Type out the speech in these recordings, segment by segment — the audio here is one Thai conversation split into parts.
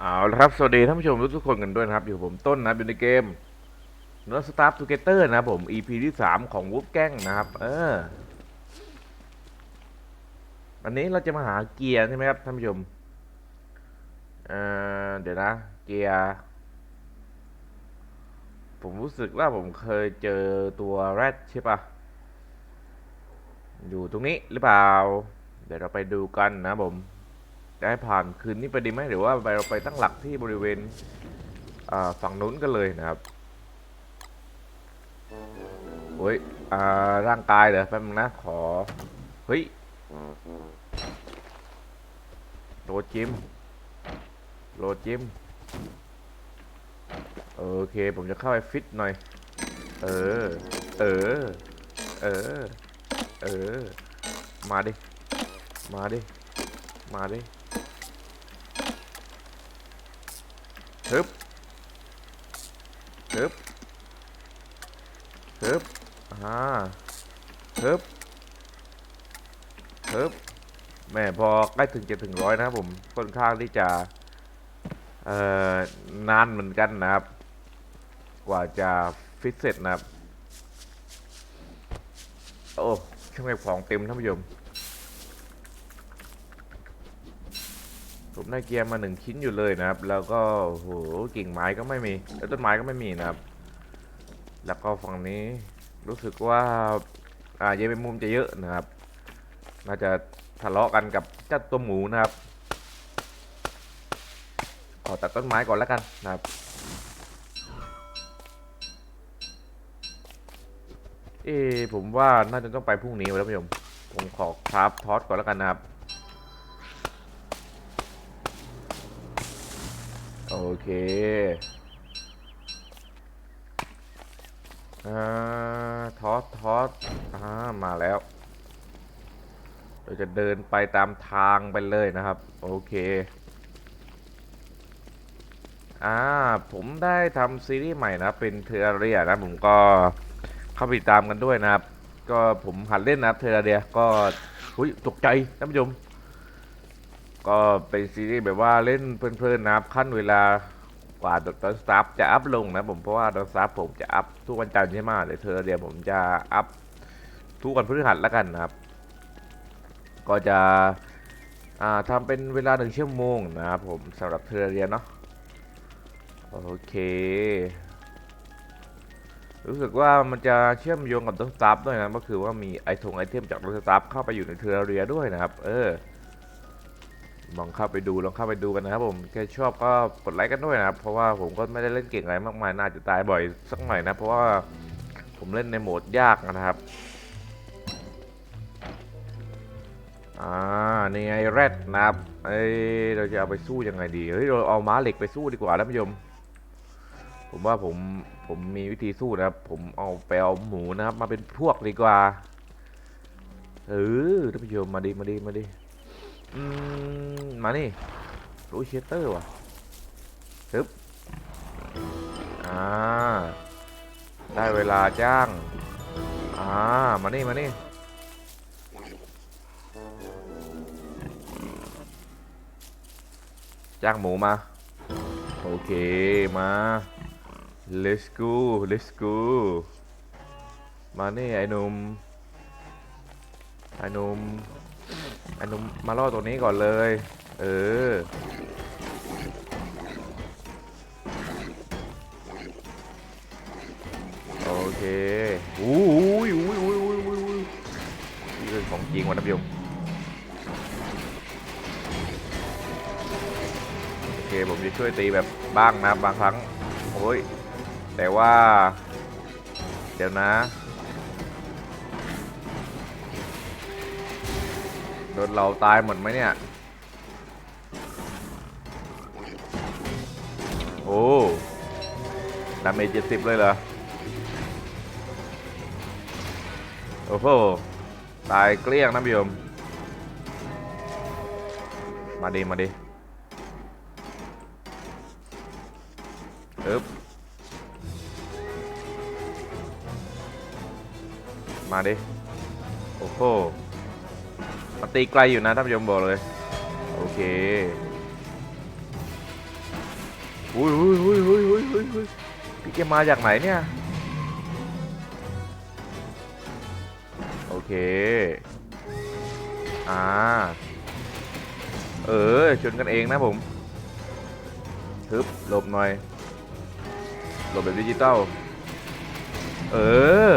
เอาละครับ สวัสดีท่านผู้ชมทุกคนกันด้วยนะครับ อยู่ผมต้นนะอยู่ในเกมเนื้อสตาร์ทูเกเตอร์นะผม EP ที่3ของวูฟแก้งนะครับ เออ วันนี้เราจะมาหาเกียร์ใช่ไหมครับท่านผู้ชม เออเดี๋ยวนะ เกียร์ ผมรู้สึกว่าผมเคยเจอตัวแรดใช่ปะอยู่ตรงนี้หรือเปล่า เดี๋ยวเราไปดูกันนะผม จะให้ผ่านคืนนี้ไปดีไหมหรือว่าไปเราไปตั้งหลักที่บริเวณฝั่งนู้นกันเลยนะครับโอ้ยร่างกายเดี๋ยวแป๊บนึงนะขอ เฮ้ยโรจิมโรจิมโอเค ผมจะเข้าไปฟิตหน่อย เออ เออ เออ เออ มาดิ มาดิ มาดิ ฮึบฮึบฮึบอ่าฮึบฮึบแม่พอใกล้ถึงจะถึงร้อยนะครับผมค่อนข้างที่จะเอ่อนานเหมือนกันนะครับ กว่าจะฟิตเสร็จนะครับ โอ้ช่างเก็บของเต็มท่านผู้ชม ผมได้เกียร์มาหนึ่งชิ้นอยู่เลยนะครับ แล้วก็โหกิ่งไม้ก็ไม่มี แล้วต้นไม้ก็ไม่มีนะครับ แล้วก็ฝั่งนี้รู้สึกว่าอ่าเยเป็นมุมจะเยอะนะครับ น่าจะทะเลาะกันกับเจ้าตัวหมูนะครับ ขอตัดต้นไม้ก่อนแล้วกันนะครับเอ้ผมว่าน่าจะต้องไปพรุ่งนี้แล้วท่านผู้ชมผมขอคราฟทอสก่อนแล้วกันนะครับ เคอ่าทอสทอสอ่ามาแล้ว เราจะเดินไปตามทางไปเลยนะครับ โอเคอ่าผมได้ทำซีรีส์ใหม่นะเป็นเทอร์เรียนะผมก็เข้าไปตามกันด้วยนะครับ ก็ผมหัดเล่นนะเทอร์เรียก็หุ้ยตกใจท่านผู้ชมก็เป็นซีรีส์แบบว่าเล่นเพลินๆนะครับขั้นเวลา ว่าดรสตาฟจะอัพลงนะผมเพราะว่าดรสตาฟผมจะอัพทุกวันจันทร์ใช่ไหมแต่เธอเดียวผมจะอัพทุกวันพฤหัสแล้วกันนะครับ ก็จะอ่าทำเป็นเวลาหนึ่งชั่วโมงนะครับผมสำหรับเธอเรียนเนาะโอเค รู้สึกว่ามันจะเชื่อมโยงกับดรสตาฟด้วยนะก็คือว่ามีไอทงไอเทมจากดรสตาฟเข้าไปอยู่ในเทอร์เรียด้วยนะครับ เออ ลองเข้าไปดูลองเข้าไปดูกันนะครับผมใครชอบก็กดไลค์กันด้วยนะครับเพราะว่าผมก็ไม่ได้เล่นเก่งอะไรมากมายน่าจะตายบ่อยสักหน่อยนะเพราะว่าผมเล่นในโหมดยากนะครับอ่านี่ไงแรดนะครับเอ้เราจะเอาไปสู้ยังไงดีเฮ้ยเราเอาม้าเหล็กไปสู้ดีกว่าท่านผู้ชมผมว่าผมผมมีวิธีสู้นะครับ ผมเอาไปเอาหมูนะครับ มาเป็นพวกดีกว่าเออท่านผู้ชมมาดิมาดิมาดิ อืม มานี่รูเชเตอร์ว่ะซึบอ่า ได้เวลาจ้าง อ่า มานี่ มานี่ จ้างหมูมา โอเค มา let's go let's go มานี่ ไอ้นุ่มไอ้นุ่ม อนุ่มมาล่อตัวนี้ก่อนเลย เออ โอเคอุ้ยอุ้ยอุ้ยอุ้ยอุ้ยอุ้ยนี่คือของจริงว่ะท่านผู้ชมโอเค ผมจะช่วยตีแบบบ้างนะบางครั้ง โอ้ย แต่ว่า เดี๋ยวนะ โดนเราตายหมดไหมเนี่ย โอ้ดาเมจเจ็ดสิบเลยเหรอ โอ้โห ตายเกลี้ยงนะพี่ยมมาดิ มาดิอึ๊บมาดิ โอ้โห ตีไกลอยู่นะท่านผู้ชมบอกเลย โอเคอุ้ยอุ้ยอุ้ยอุ้ยอุ้ยอุ้ยอุ้ยพี่แกมาจากไหนเนี่ย โอเค อ่า เออ ชนกันเองนะผมฮึบหลบหน่อย หลบแบบดิจิตอล เออ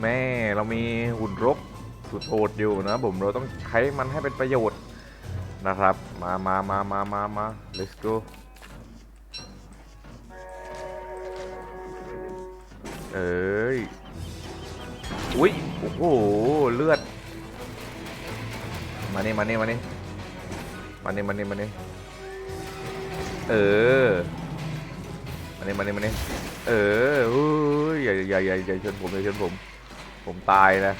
แม่เรามีหุ่นรบ สุดโหดอยู่นะผมเราต้องใช้มันให้เป็นประโยชน์นะครับ มามามามามามา let's go เอ้ย อุ้ย โอ้โห เลือด มานี่มานี่มานี่มานี่มานี่มานี่เออ มานี่มานี่มานี่เอออุ้ยอย่าอย่าอย่าอย่าชนผมอย่าชนผม ผมตายนะ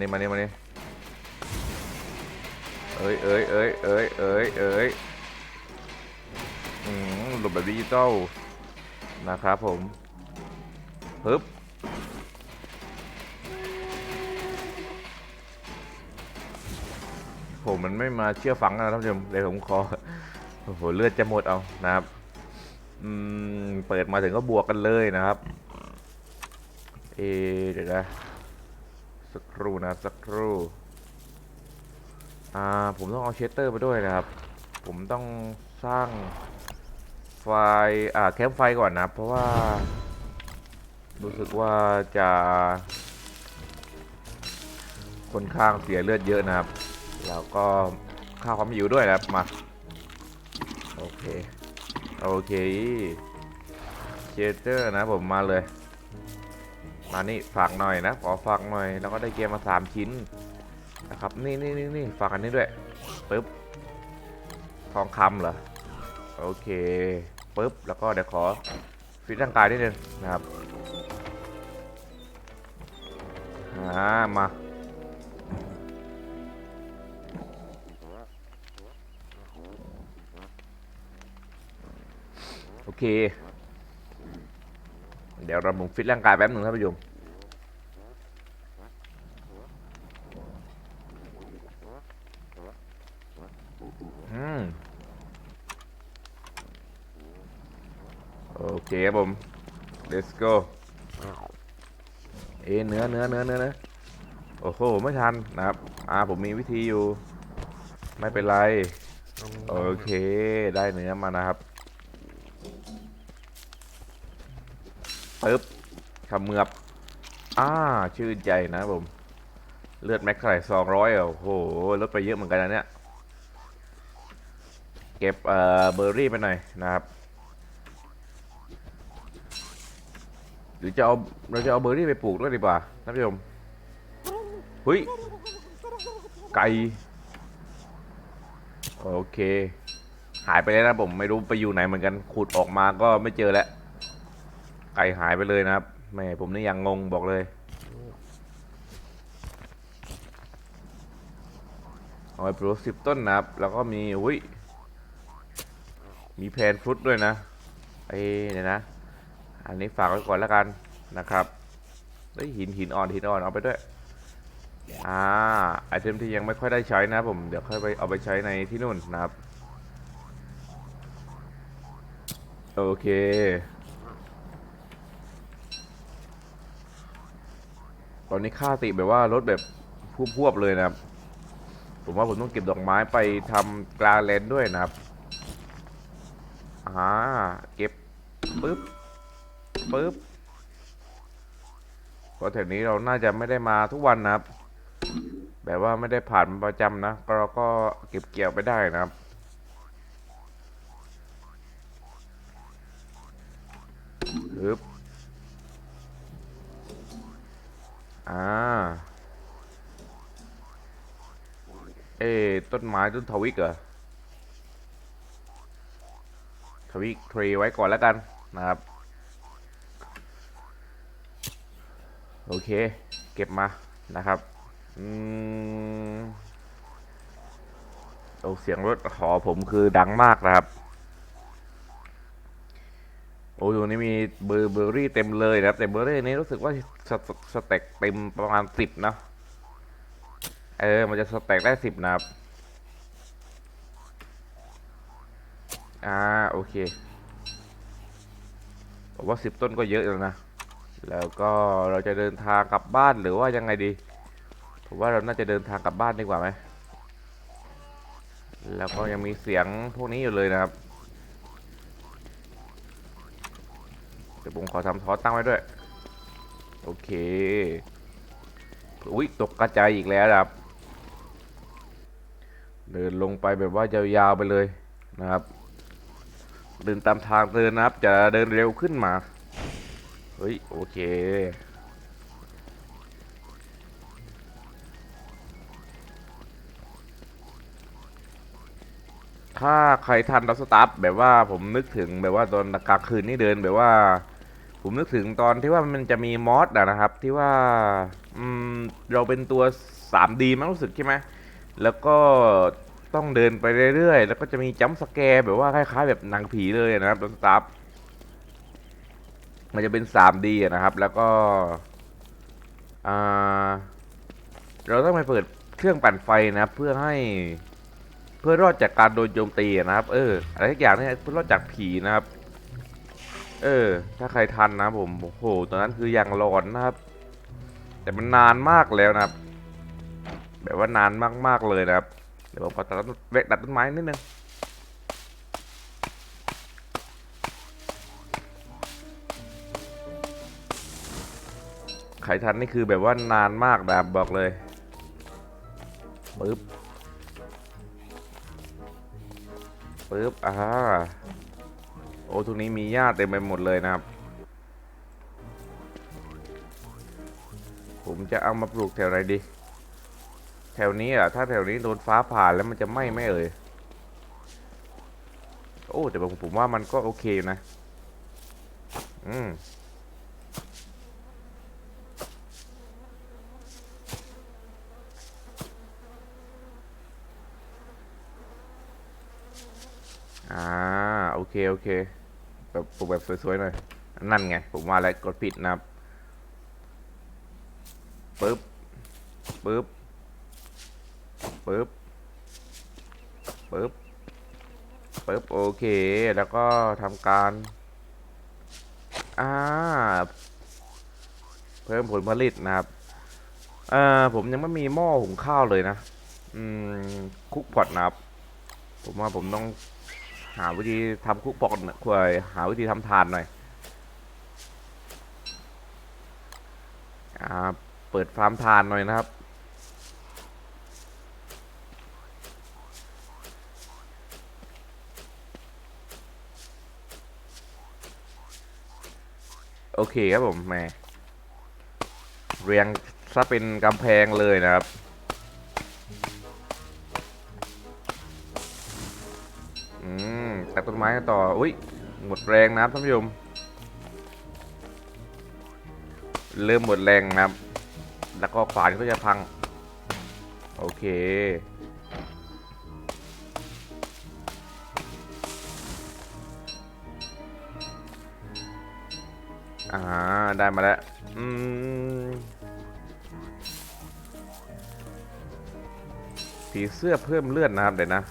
นี่มานี่มานี่เอ้ยเอ้ยเอ้ยเอ้ยเอ้ยเอ้ยอืมหลบแบบดิจิตอลนะครับผมฮึบผมมันไม่มาเชื่อฟังนะท่านผู้ชมเลยผมขอโอ้โหเลือดจะหมดเอานะครับ อืม เปิดมาถึงก็บวกกันเลยนะครับ เอเดี๋ยวนะ สักครู่นะสักครู่ อ่า ผมต้องเอาเชสเตอร์ไปด้วยนะครับ ผมต้องสร้างไฟ อ่า แคมป์ไฟก่อนนะ เพราะว่า รู้สึกว่าจะค่อนข้างเสียเลือดเยอะนะครับ แล้วก็ค่าความหิวด้วยนะครับ มา โอเค โอเค เชสเตอร์นะผมมาเลย มานี่ฝากหน่อยนะขอฝากหน่อย แล้วก็ได้เกมมาสามชิ้นนะครับนี่นี่นี่นี่ฝากอันนี้ด้วยปึ๊บทองคำเหรอโอเคปึ๊บแล้วก็เดี๋ยวขอฟิตร่างกายนิดนึงนะครับอ่ามาโอเค เดี๋ยวเราหมุนฟิตร่างกายแป๊บหนึ่งท่านผู้ชมอืม โอเคครับผม let's go เอเนื้อเนื้อเนื้อเนื้อเนื้อโอ้โห ไม่ทันนะครับ อ่า ผมมีวิธีอยู่ ไม่เป็นไร โอเค ได้เนื้อมานะครับปึ๊บขมือบอ่า ชื่นใจนะผม เลือดแม็กไหร่สองร้อยโอ้โห ลดไปเยอะเหมือนกันนะเนี่ย เก็บเอ่อเบอร์รี่ไปหน่อยนะครับ รือจะเอาเราจะเอาเบอร์รี่ไปปลูกด้วยดีกว่าท่านผู้ชมเฮ้ยไก่โอเค หายไปแล้วนะผมไม่รู้ไปอยู่ไหนเหมือนกันขุดออกมาก็ไม่เจอแล้วไก่หายไปเลยนะครับแม่ผมนี่ยังงงบอกเลยเอาไปปลูกสิบต้นนะครับ แล้วก็มีอุ้ยมีแพนฟรุตด้วยนะไอ้เนี่ยนะ อันนี้ฝากไว้ก่อนแล้วกันนะครับเฮ้ยหินหินอ่อนหินอ่อนเอาไปด้วย อ่าไอเทมที่ยังไม่ค่อยได้ใช้นะผมเดี๋ยวค่อยไปเอาไปใช้ในที่นู่นนะครับ โอเคตอนนี้ค่าติแบบว่าลดแบบพวบๆเลยนะครับ ผมว่าผมต้องเก็บดอกไม้ไปทำกลาเลนด้วยนะครับ อ่า เก็บ ปึ๊บ ปึ๊บเพราะแถวนี้เราน่าจะไม่ได้มาทุกวันนะครับ แบบว่าไม่ได้ผ่านประจำนะก็เราก็เก็บเกี่ยวไปได้นะครับฮึบอ่า เอ้ต้นไม้ต้นทวิกเหรอ ทวิกทรีไว้ก่อนแล้วกันนะครับ โอเค เก็บมานะครับอืมโอ้เสียงรถหอผมคือดังมากนะครับ โอ้ยตรงนี้มีเบอร์เบอร์รี่เต็มเลยนะครับ แต่เบอร์รี่นี้รู้สึกว่าสสสเต็กเต็มประมาณสิบนะเออ มันจะสเต็กได้สิบนะครับ อ่า โอเคผมว่าสิบต้นก็เยอะแล้วนะ แล้วก็เราจะเดินทางกลับบ้านหรือว่ายังไงดี ผมว่าเราน่าจะเดินทางกลับบ้านดีกว่าไหม แล้วก็ยังมีเสียงพวกนี้อยู่เลยนะครับ เดี๋ยวผมขอทำทอสตั้งไว้ด้วย โอเค อุ้ยตกกระจายอีกแล้วนะครับ เดินลงไปแบบว่ายาวๆไปเลยนะครับ เดินตามทางเดินนะครับ จะเดินเร็วขึ้นมา เฮ้ย โอเค ถ้าใครทันดับสตาร์ทแบบว่าผมนึกถึงแบบว่าตอนกลางคืนนี่เดินแบบว่า ผมนึกถึงตอนที่ว่ามันจะมีมอสอะนะครับ ที่ว่าอืมเราเป็นตัว 3D มั้งรู้สึกใช่ไหมแล้วก็ต้องเดินไปเรื่อยๆ แล้วก็จะมีจัมป์สแกร์แบบว่าคล้ายๆ แบบหนังผีเลยนะครับดับสตาร์ท มันจะเป็น 3D นะครับ แล้วก็เราต้องไปเปิดเครื่องปั่นไฟนะเพื่อให้เพื่อรอดจากการโดนโจมตีนะครับ เอออะไรทุกอย่างเนี่ยเพื่อรอดจากผีนะครับ เออ ถ้าใครทันนะผมโอ้โหตอนนั้นคืออย่างหลอนนะครับ แต่มันนานมากแล้วนะครับ แบบว่านานมากๆเลยนะครับเดี๋ยวผมขอตัดต้นเวกตัดต้นไม้นิดนึง ใครทันนี่คือแบบว่านานมากนะครับบอกเลยปึ๊บปึ๊บอ่าโอ้ตรงนี้มีหญ้าเต็มไปหมดเลยนะครับ ผมจะเอามาปลูกแถวไหนดี แถวนี้อะถ้าแถวนี้โดนฟ้าผ่าแล้วมันจะไหม้ไหมเอ่ยโอ้แต่ผมผมว่ามันก็โอเคอยู่นะ อืม อ่าโอเคโอเคแบบปลูกแบบสวยๆหน่อย นั่นไง ผมว่าแล้วกดผิดนะครับปึ๊บปึ๊บปึ๊บปึ๊บปึ๊บโอเค แล้วก็ทำการ อ่า เพิ่มผลผลิตนะครับเอ่อผมยังไม่มีหม้อหุงข้าวเลยนะ อืม คุกพอตนะครับ ผมว่าผมต้อง หาวิธีทำคุกปอกน่อยควรหาวิธีทำทานหน่อย อ่า เปิดฟาร์มทานหน่อยนะครับ โอเคครับผมแม่เรียงซะเป็นกำแพงเลยนะครับ ม้กันต่อ อุ้ย หมดแรงนะครับท่านผู้ชม เริ่มหมดแรงนะครับ แล้วก็ขวานก็จะพัง โอเค อ่า ได้มาแล้ว อืมผีเสื้อเพิ่มเลือดนะครับเดี๋ยวนะ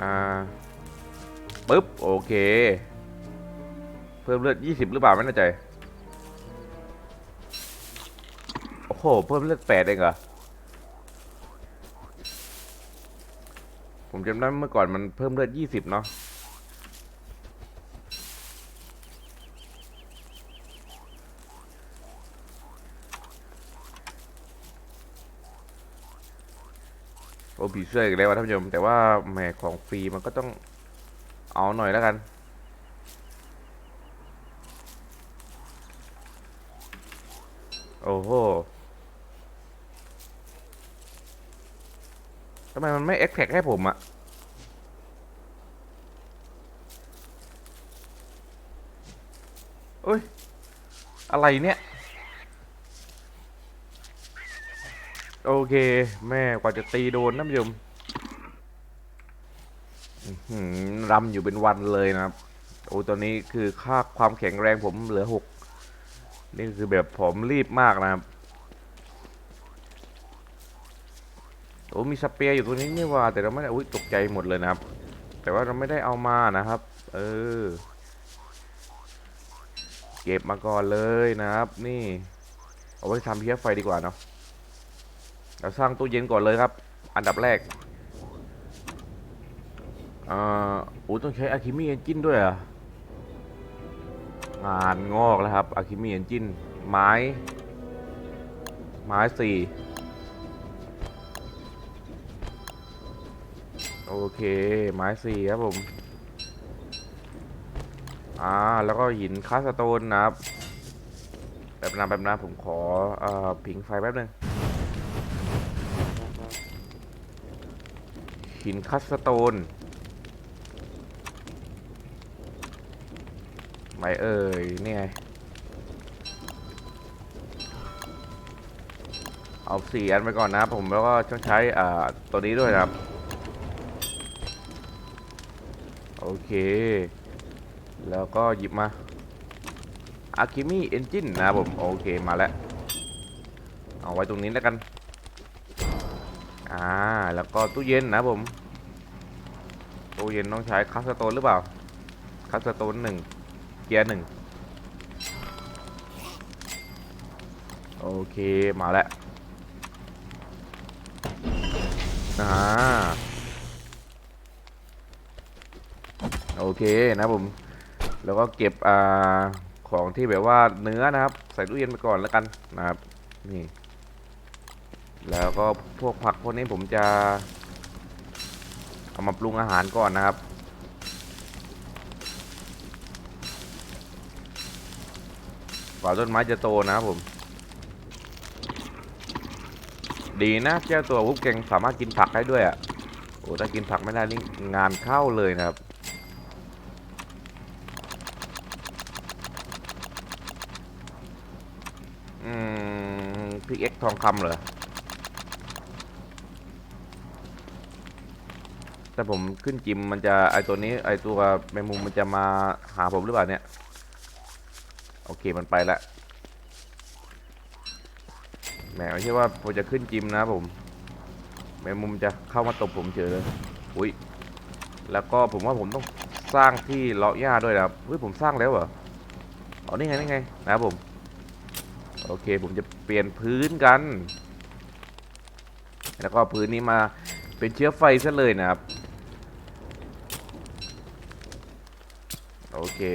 อ่าปึ๊บ โอเค เพิ่มเลือด 20 หรือเปล่าไม่แน่ใจ โอ้โห เพิ่มเลือด 8 เองเหรอ ผมจำได้เมื่อก่อนมันเพิ่มเลือด 20 เนาะ ผีเสื้ออีกแล้วะท่านผู้ชมแต่ว่าแหมของฟรีมันก็ต้องเอาหน่อยแล้วกัน โอ้โหทำไมมันไม่เอ็กแท็กให้ผมอะเอ้ย อะไรเนี่ย โอเค แม่กว่าจะตีโดนนะผู้ชมอื้อหือรำอยู่เป็นวันเลยนะครับ โอ้ตอนนี้คือค่าความแข็งแรงผมเหลือหกนี่คือแบบผมรีบมากนะครับ โอ้มีสเปียร์อยู่ตรงนี้นี่ว่า แต่เราไม่ได้อุ้ยตกใจหมดเลยนะครับ แต่ว่าเราไม่ได้เอามานะครับ เออ เก็บมาก่อนเลยนะครับ นี่ เอาไว้ทำเพียไฟดีกว่าเนาะ เราสร้างตู้เย็นก่อนเลยครับ อันดับแรกอ่าโอ้ต้องใช้อะคิมี่เอนจินด้วยอะงานงอกแล้วครับอะคิมี่เอนจินไม้ ไม้สี่โอเคไม้สี่ครับผมอ่าแล้วก็หินคาสโตนนะครับแบบนั้นแบบนั้นผมขออ่อผิงไฟแป๊บนึง หินคัสโตนไม่เอ่ยนี่ไงเอาสี่อันไปก่อนนะผมแล้วก็ต้องใช้อ่าตัวนี้ด้วยนะครับโอเค แล้วก็หยิบมา a k i m i Engine นะผม โอเคมาแล้ว เอาไว้ตรงนี้แล้วกัน อ่า แล้วก็ตู้เย็นนะผม ตู้เย็นต้องใช้คัสโตนหรือเปล่า คัสโตนหนึ่งเกียร์หนึ่งโอเค มาแล้วอ่าโอเคนะผม แล้วก็เก็บอ่าของที่แบบว่าเนื้อนะครับ ใส่ตู้เย็นไปก่อนแล้วกันนะครับ นี่ แล้วก็พวกผักพวกนี้ผมจะ เอามาปรุงอาหารก่อนนะครับ กว่าต้นไม้จะโตนะครับผม ดีนะเจ้าตัววุบเก่งสามารถกินผักได้ด้วยอะ โอ้ถ้ากินผักไม่ได้นี่งานเข้าเลยนะครับอืมพิกเอ็กทองคำเหรอ แต่ผมขึ้นจิมมันจะไอตัวนี้ไอตัวแมงมุมมันจะมาหาผมหรือเปล่าเนี่ย โอเคมันไปละแหมไม่ใช่ว่าผมจะขึ้นจิมนะผมแมงมุมจะเข้ามาตบผมเฉยเลยอุ้ยแล้วก็ผมว่าผมต้องสร้างที่เลาะหญ้าด้วยนะครับเฮ้ยผมสร้างแล้วเหรออ๋อนี่ไงนี่ไงนะครับผมโอเคผมจะเปลี่ยนพื้นกัน แล้วก็พื้นนี้มาเป็นเชื้อไฟซะเลยนะครับ โอเค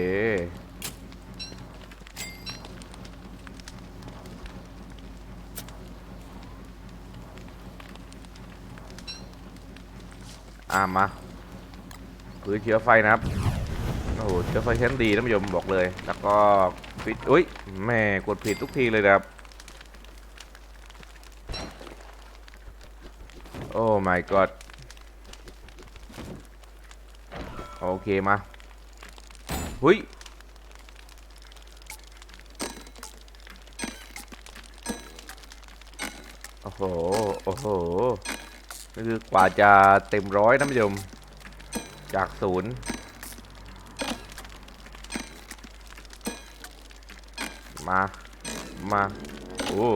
อ่ามาพื้นเชื้อไฟนะครับ โอ้โห เชื้อไฟชั้นดีท่านผู้ชมบอกเลย แล้วก็ฟิตอุ้ย แม่กดผิดทุกทีเลยนะครับ โอ้ my god โอเคมา หุยโอ้โห โอ้โหนี่คือกว่าจะเต็มร้อยนะผู้ชม จากศูนย์มา มาโอ้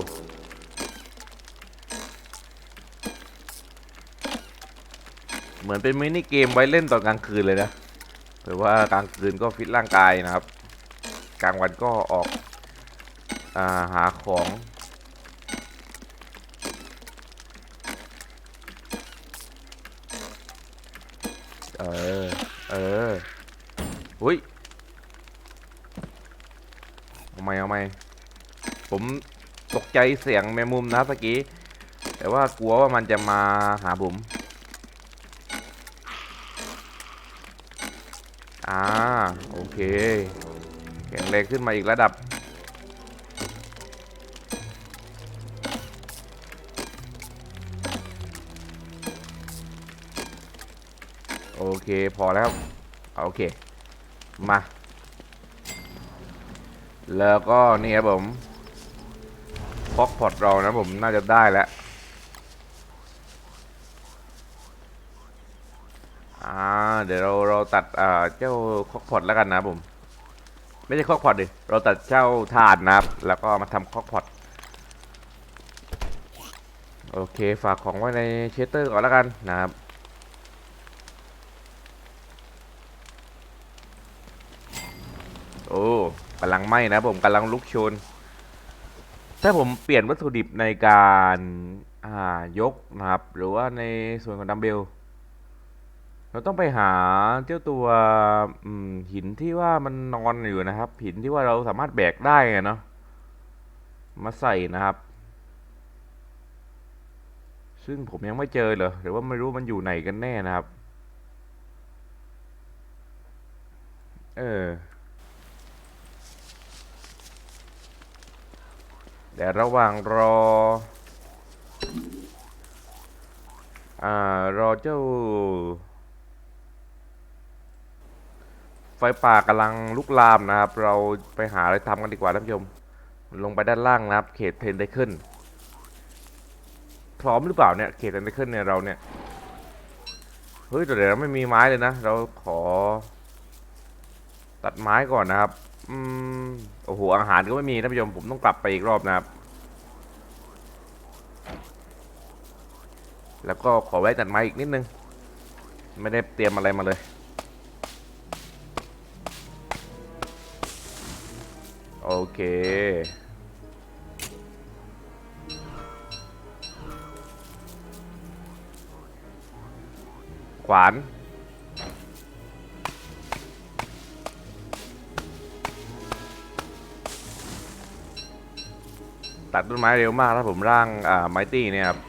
เหมือนเป็นมินิเกมไว้เล่นตอนกลางคืนเลยนะ รือว่ากลางคืนก็ฟิตร่างกายนะครับ กลางวันก็ออกอาหาของ เออ เออหุ้ยเอาไหมเอาไหมผมตกใจเสียงแมมุมนะตะกี้ แต่ว่ากลัวว่ามันจะมาหาผม อ่า โอเค แข็งแรงขึ้นมาอีกระดับ โอเคพอแล้วโอเค มา แล้วก็นี่ครับผมพอกพอตเรานะผมน่าจะได้แล้ว อ่าเดี๋ยวเราเราตัดเอ่อเจ้าคอกพอดแล้วกันนะผม ไม่ใช่คอกพอดดิเราตัดเจ้าถาดนะครับ แล้วก็มาทำคอกพอดโอเคฝากของไว้ในเชเตอร์ก่อนแล้วกันนะครับโอ้กำลังไหม้นะผมกำลังลุกชน ถ้าผมเปลี่ยนวัตถุดิบในการยกนะครับ หรือว่าในส่วนของดัมเบล เราต้องไปหาเจ้าตัวอืมหินที่ว่ามันนอนอยู่นะครับ หินที่ว่าเราสามารถแบกได้ไงเนาะมาใส่นะครับ ซึ่งผมยังไม่เจอเลยหรือว่าไม่รู้มันอยู่ไหนกันแน่นะครับ เออแต่ระหว่างรออ่ารอเจ้า ไฟป่ากำลังลุกลามนะครับ เราไปหาอะไรทำกันดีกว่าท่านผู้ชม ลงไปด้านล่างนะครับ เขตเทนไดขึ้นพร้อมหรือเปล่าเนี่ยเขตเทนไดขึ้นเนี่ยเราเนี่ย เฮ้ยแต่เดี๋ยวเราไม่มีไม้เลยนะ เราขอ ตัดไม้ก่อนนะครับ อืม โอ้โห อาหารก็ไม่มีท่านผู้ชม ผมต้องกลับไปอีกรอบนะครับ แล้วก็ขอแวะตัดไม้อีกนิดนึง ไม่ได้เตรียมอะไรมาเลย โอเค ขวาน ตัดต้นไม้เร็วมากถ้าผมร่าง อ่า ไมตี้เนี่ยครับ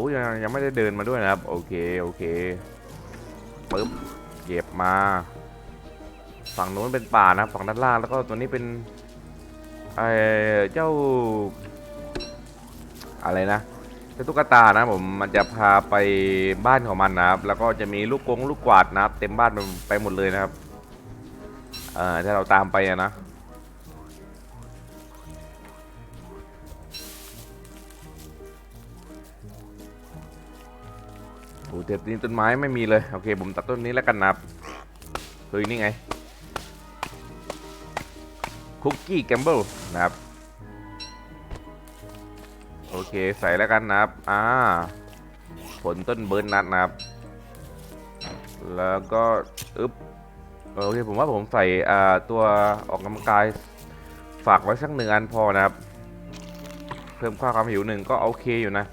อุ้ยยังยังไม่ได้เดินมาด้วยนะครับ โอเคโอเคปึ๊บเก็บมา ฝั่งนู้นเป็นป่านะฝั่งด้านล่างแล้วก็ตัวนี้เป็นไอเจ้า อะไรนะเจ้าตุ๊กตานะผมมันจะพาไปบ้านของมันนะครับ แล้วก็จะมีลูกกงลูกกวาดนะครับ เต็มบ้านไปหมดเลยนะครับเอ่อถ้าเราตามไปนะ โอ้แต่นี่ต้นไม้ไม่มีเลย โอเค ผมตัดต้นนี้แล้วกันนะครับเฮ้ยนี่ไงคุกกี้แกมเบิลนะครับ โอเคใส่แล้วกันนะครับ อ่า ผลต้นเบิร์นนัดนะครับ แล้วก็อึ๊บโอเคผมว่าผมใส่อ่าตัวออกกำลังกายฝากไว้สักหนึ่งอันพอนะครับ เพิ่มค่าความหิวหนึ่งก็โอเคอยู่นะ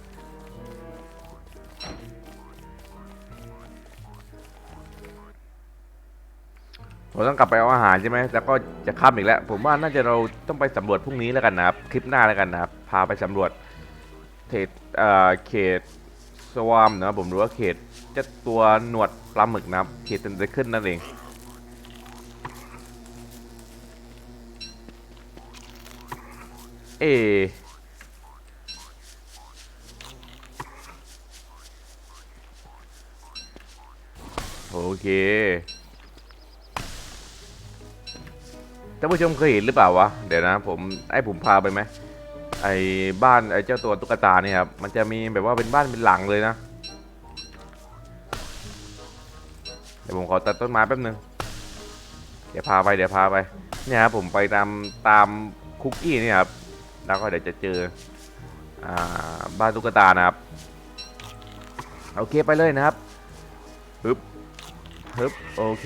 เราต้องกลับไปเอาอาหารใช่ไหมแล้วก็จะค่ำอีกแล้ว ผมว่าน่าจะเราต้องไปสำรวจพรุ่งนี้แล้วกันนะครับ คลิปหน้าแล้วกันนะครับ พาไปสำรวจเขตเอ่อเขตสวามนะผมหรือว่าเขตเจะตัวหนวดปลาหมึกนะครับ เขตเซนเดขึ้นนั่นเองเอโอเค ท่านผู้ชมเคยเห็นหรือเปล่าวะ เดี๋ยวนะ ผมไอ้ผมพาไปไหมไอ้บ้านไอ้เจ้าตัวตุ๊กตาเนี่ยครับ มันจะมีแบบว่าเป็นบ้านเป็นหลังเลยนะ เดี๋ยวผมขอตัดต้นไม้แป๊บนึง เดี๋ยวพาไปเดี๋ยวพาไป เนี่ยครับผมไปตามตามคุกกี้เนี่ยครับ แล้วก็เดี๋ยวจะเจออ่าบ้านตุ๊กตานะครับ โอเคไปเลยนะครับฮึบฮึบโอเค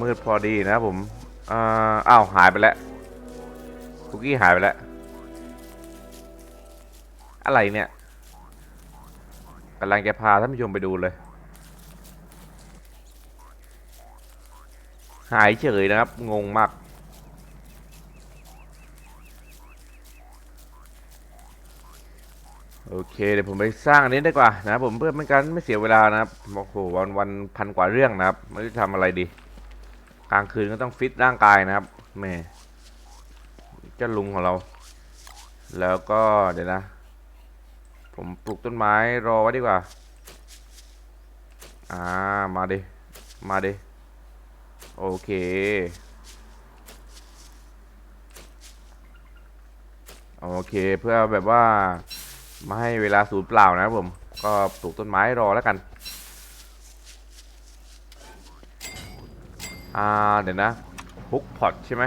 มืดพอดีนะครับผม อ่าอ้าวหายไปแล้วคุกกี้หายไปแล้ว อะไรเนี่ยกำลังจะพาท่านผู้ชมไปดูเลย หายเฉยนะครับ งงมาก โอเคเดี๋ยวผมไปสร้างอันนี้ดีกว่านะครับผมเพื่อเป็นการไม่เสียเวลานะครับโอ้โหวันวันพันกว่าเรื่องนะครับ ไม่รู้จะทำอะไรดี กลางคืนก็ต้องฟิตร่างกายนะครับแม่เจ้าลุงของเรา แล้วก็เดี๋ยวนะ ผมปลูกต้นไม้รอไว้ดีกว่า อ่า มาดิ มาดิ โอเค โอเค เพื่อแบบว่า ไม่ให้เวลาสูญเปล่านะครับผม ก็ปลูกต้นไม้รอแล้วกัน อ่าเดี๋ยวนะฮุกพอตใช่ไหม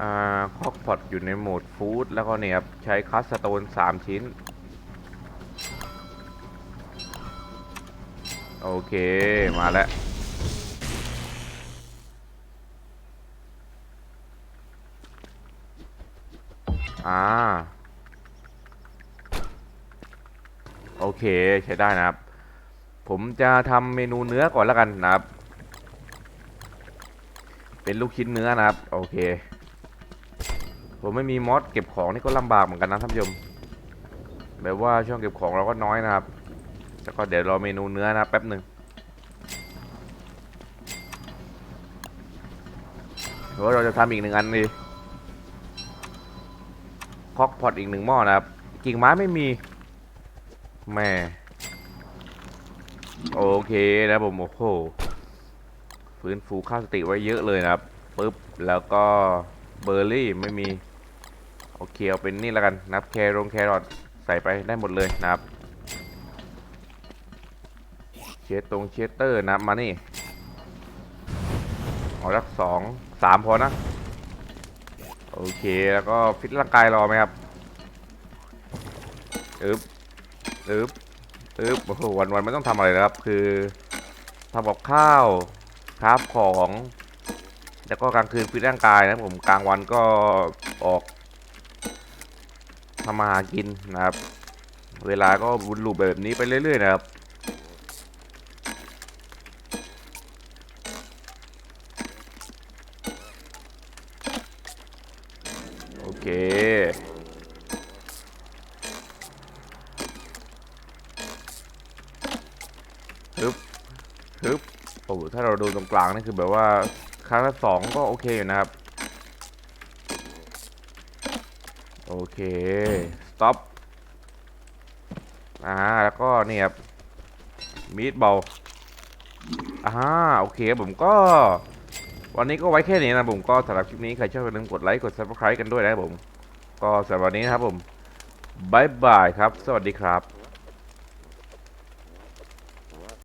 อ่าคอกพอตอยู่ในโหมดฟู้ดแล้วก็เนี่ยครับใช้คัสสโตนสามชิ้น โอเค มาแล้วอ่าโอเคใช้ได้นะครับ ผมจะทำเมนูเนื้อก่อนแล้วกันนะครับ เป็นลูกชิ้นเนื้อนะครับ โอเค ผมไม่มีมอสเก็บของนี่ก็ลำบากเหมือนกันนะท่านผู้ชมแบบว่าช่วงเก็บของเราก็น้อยนะครับ แล้วก็เดี๋ยวรอเมนูเนื้อนะแป๊บหนึ่งหรือว่าเราจะทำอีกหนึ่งอันดีคอกพอตอีกหนึ่งหม้อนะครับ กิ่งไม้ไม่มีแม่โอเคนะผมโอ้โห ฟื้นฟูค่าสติไว้เยอะเลยนะครับปึ๊บแล้วก็เบอร์รี่ไม่มี โอเคเอาเป็นนี่แล้วกันนับแครงแครอทใส่ไปได้หมดเลยนะครับเชดตรงเชสเตอร์นับมานี่เอาสักสองสามพอนะโอเคแล้วก็ฟิตร่างกายรอไหมครับอึ๊บอึ๊บอึ๊บโอ้โหวันวันไม่ต้องทำอะไรนะครับ คือทำกับข้าว คราฟของ แล้วก็กลางคืนฟิตร่างกายนะผมกลางวันก็ออกทำมาหากินนะครับ เวลาก็วนลูปแบบนี้ไปเรื่อยๆนะครับ กลางนี่คือแบบว่าครั้งละสองก็โอเคอยู่นะครับ โอเค stop อ่า แล้วก็นี่ครับ มีดเบอลอ่าโอเคผมก็ วันนี้ก็ไว้แค่นี้นะผมก็สำหรับคลิปนี้ ใครชอบอย่าลืมกดไลค์ กด subscribe กันด้วยนะครับผม ก็สำหรับวันนี้นะครับผมบายบายครับ สวัสดีครับ